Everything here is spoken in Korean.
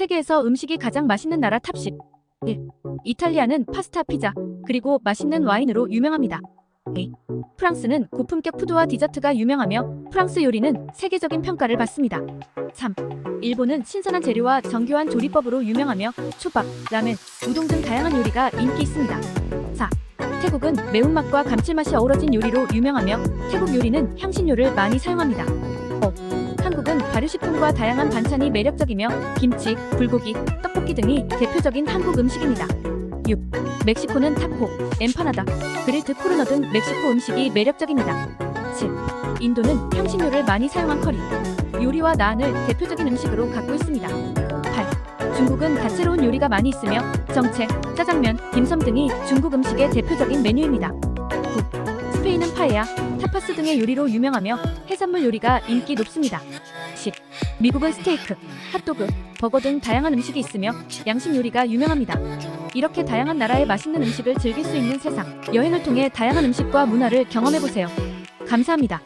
세계에서 음식이 가장 맛있는 나라 탑10 1. 이탈리아는 파스타, 피자, 그리고 맛있는 와인으로 유명합니다. 2. 프랑스는 고품격 푸드와 디저트가 유명하며 프랑스 요리는 세계적인 평가를 받습니다. 3. 일본은 신선한 재료와 정교한 조리법으로 유명하며 초밥, 라멘, 우동 등 다양한 요리가 인기 있습니다. 4. 태국은 매운맛과 감칠맛이 어우러진 요리로 유명하며 태국 요리는 향신료를 많이 사용합니다. 5. 한국은 발효식품과 다양한 반찬이 매력적이며 김치, 불고기, 떡볶이 등이 대표적인 한국 음식입니다. 6. 멕시코는 타코, 엠파나다, 그릴드 코르너 등 멕시코 음식이 매력적입니다. 7. 인도는 향신료를 많이 사용한 커리, 요리와 나안을 대표적인 음식으로 갖고 있습니다. 8. 중국은 다채로운 요리가 많이 있으며 정채, 짜장면, 딤섬 등이 중국 음식의 대표적인 메뉴입니다. 9. 파에야, 타파스 등의 요리로 유명하며 해산물 요리가 인기 높습니다. 10. 미국은 스테이크, 핫도그, 버거 등 다양한 음식이 있으며 양식 요리가 유명합니다. 이렇게 다양한 나라의 맛있는 음식을 즐길 수 있는 세상. 여행을 통해 다양한 음식과 문화를 경험해보세요. 감사합니다.